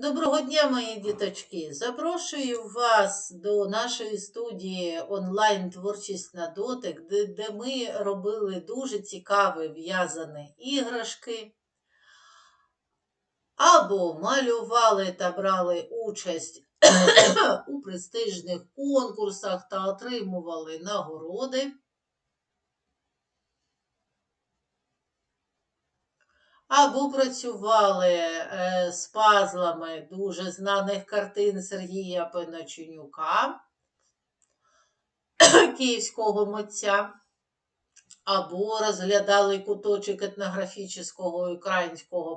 Доброго дня, мої діточки! Запрошую вас до нашої студії онлайн творчість на дотик, де, де ми робили дуже цікаві в'язані іграшки, або малювали та брали участь у престижних конкурсах та отримували нагороди. Або працювали е, з пазлами дуже знаних картин Сергія Пеноченюка, київського митця, або розглядали куточок етнографічного українського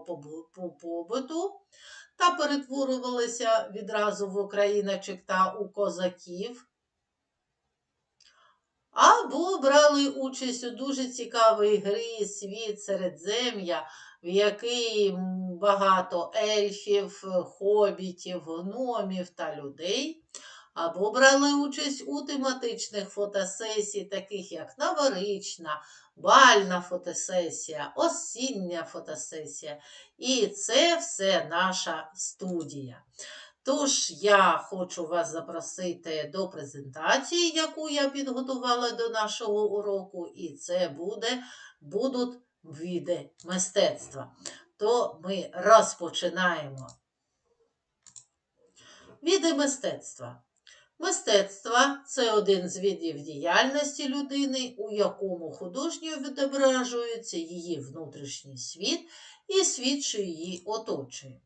побуту та перетворювалися відразу в україночок та у козаків. Або брали участь у дуже цікавій грі Світ Середзем'я, в якій багато ельфів, хобітів, гномів та людей. Або брали участь у тематичних фотосесій, таких як новорічна, бальна фотосесія, осіння фотосесія. І це все наша студія. Тож я хочу вас запросити до презентації, яку я підготувала до нашого уроку, і це буде, будуть види мистецтва. То ми розпочинаємо. Види мистецтва. Мистецтво це один з видів діяльності людини, у якому художньо відображується її внутрішній світ і світ, що її оточує.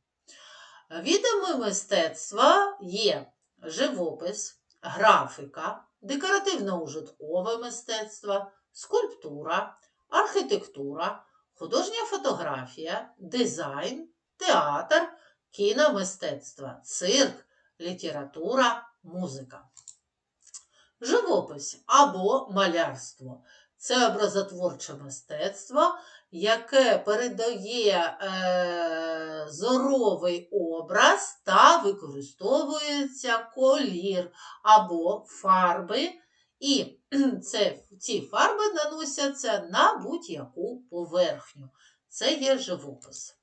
Видами мистецтва є живопис, графіка, декоративно-ужиткове мистецтво, скульптура, архітектура, художня фотографія, дизайн, театр, кіномистецтво, цирк, література, музика. Живопис або малярство це образотворче мистецтво, яке передає е, зоровий образ та використовується колір або фарби, і це, ці фарби наносяться на будь-яку поверхню. Це є живопис.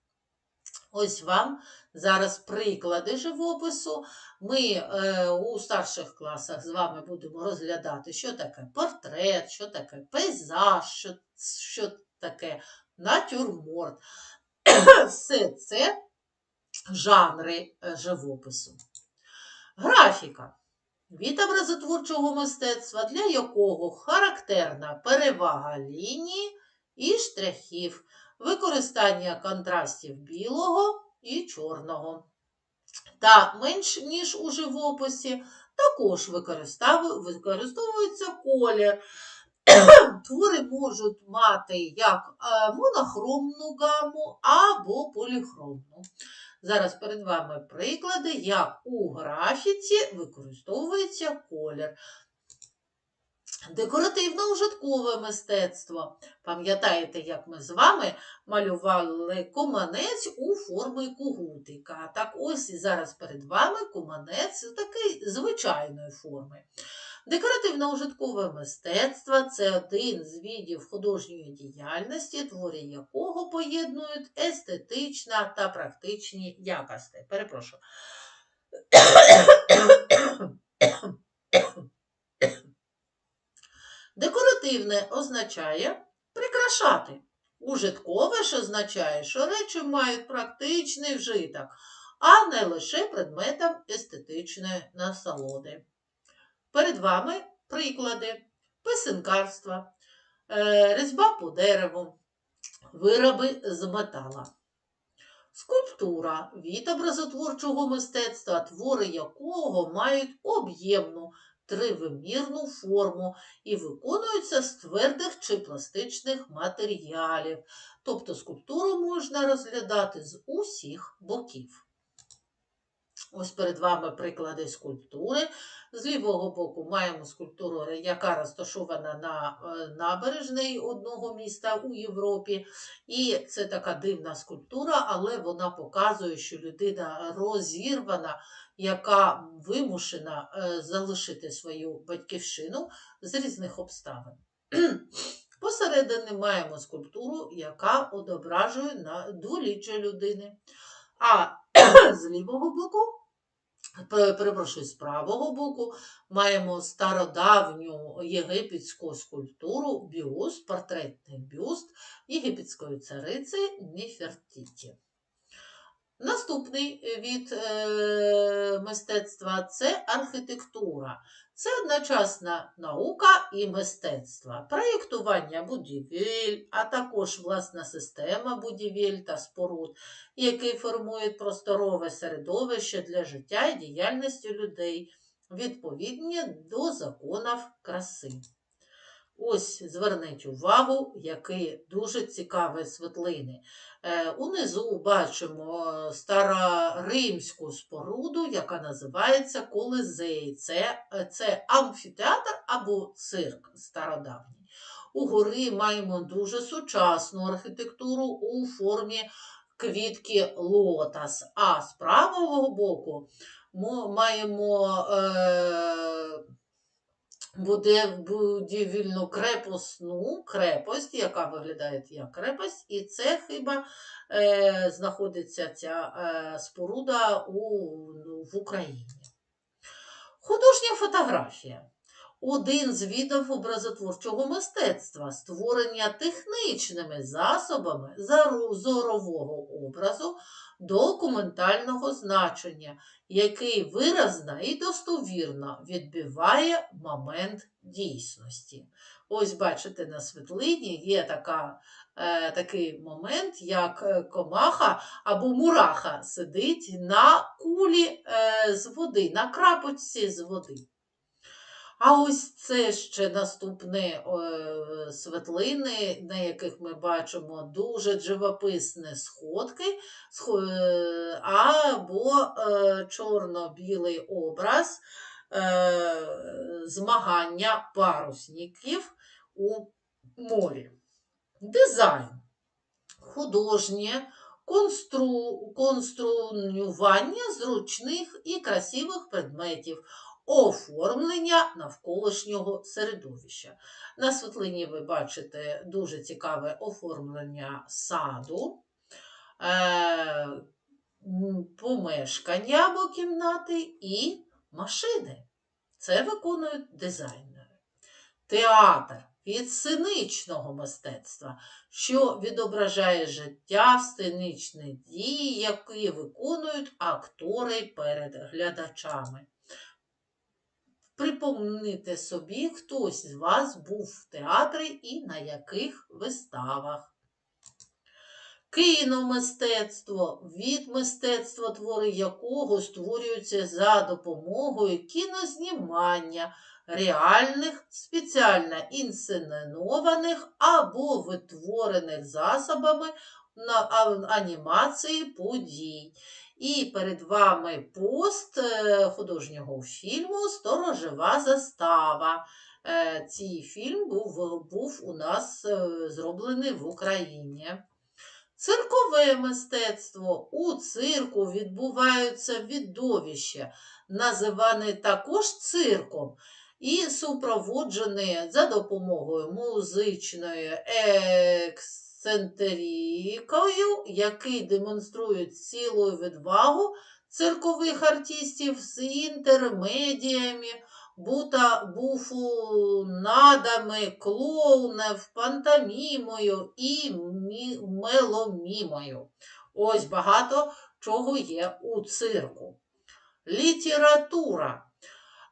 Ось вам зараз приклади живопису. Ми е, у старших класах з вами будемо розглядати, що таке портрет, що таке пейзаж, що, що таке натюрморт. Все це жанри е, живопису. Графіка. Від образотворчого мистецтва, для якого характерна перевага лінії і штрихів, використання контрастів білого і чорного. Та менш ніж у живописі, також використовується колір. Твори можуть мати як монохромну гаму або поліхромну. Зараз перед вами приклади, як у графіці використовується колір. Декоративно-ужиткове мистецтво. Пам'ятаєте, як ми з вами малювали куманець у формі кугутика. Так ось і зараз перед вами куманець такий звичайної форми. Декоративно-ужиткове мистецтво це один з видів художньої діяльності, твори якого поєднують естетична та практичні якості. Перепрошую. Декоративне означає прикрашати. Ужиткове ж означає, що речі мають практичний вжиток, а не лише предметом естетичної насолоди. Перед вами приклади писанкарства, е, різьба по дереву, вироби з метала. Скульптура від образотворчого мистецтва, твори якого мають об'ємну тривимірну форму і виконуються з твердих чи пластичних матеріалів. Тобто скульптуру можна розглядати з усіх боків. Ось перед вами приклади скульптури. З лівого боку маємо скульптуру, яка розташована на е, набережній одного міста у Європі. І це така дивна скульптура, але вона показує, що людина розірвана, яка вимушена е, залишити свою батьківщину з різних обставин. Посередині маємо скульптуру, яка одображує на дволіччя людини. А з лівого боку. Пе- Перепрошую, з правого боку маємо стародавню єгипетську скульптуру, бюст, портретний бюст єгипетської цариці Нефертіті. Наступний від е, мистецтва це архітектура. Це одночасна наука і мистецтво, проєктування будівель, а також власна система будівель та споруд, які формують просторове середовище для життя і діяльності людей, відповідні до законів краси. Ось зверніть увагу, які дуже цікаві світлини. Е, Унизу бачимо е, староримську споруду, яка називається Колизей. Це, е, це амфітеатр або цирк стародавній. Угори маємо дуже сучасну архітектуру у формі квітки лотос, а з правого боку мо- маємо е, буде будівельну крепосну крепость, яка виглядає як крепость, і це хіба е, знаходиться ця е, споруда у, ну, в Україні. Художня фотографія. Один з видів образотворчого мистецтва, створення технічними засобами зорового образу документального значення, який виразно і достовірно відбиває момент дійсності. Ось бачите, на світлині є така, е, такий момент, як е, комаха або мураха сидить на кулі е, з води, на крапочці з води. А ось це ще наступні е, світлини, на яких ми бачимо дуже живописні сходки, е, або е, чорно-білий образ змагання парусників у морі. Дизайн. Художнє констру... конструювання зручних і красивих предметів, оформлення навколишнього середовища. На світлині ви бачите дуже цікаве оформлення саду, е, помешкання або кімнати і машини. Це виконують дизайнери. Театр від сценічного мистецтва, що відображає життя, сценічні дії, які виконують актори перед глядачами. Припомните собі, хтось з вас був в театрі і на яких виставах. Кіномистецтво від мистецтва, твори якого створюються за допомогою кінознімання реальних, спеціально інсценованих або витворених засобами на анімації подій. І перед вами пост е, художнього фільму Сторожова застава. Е, Цей фільм був, був у нас е, зроблений в Україні. Циркове мистецтво. У цирку відбуваються відовища, називані також цирком, і супроводжені за допомогою музичної ексцентрикою, який демонструють цілу відвагу циркових артистів з інтермедіями, бута буфонадами, клоунів, пантомімою і мі- меломімою. Ось багато чого є у цирку. Література.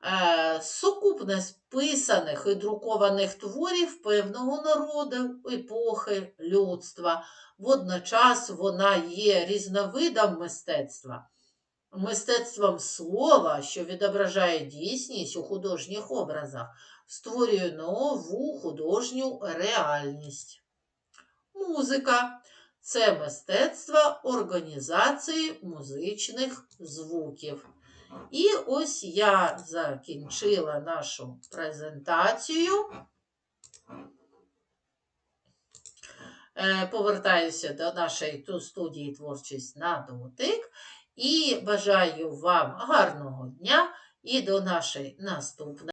Е, сукупність писаних і друкованих творів певного народу, епохи, людства. Водночас вона є різновидом мистецтва мистецтвом слова, що відображає дійсність у художніх образах, створює нову художню реальність. Музика це мистецтво організації музичних звуків. І ось я закінчила нашу презентацію. Е, Повертаюся до нашої ту- студії творчість на дотик. І бажаю вам гарного дня і до нашої наступної.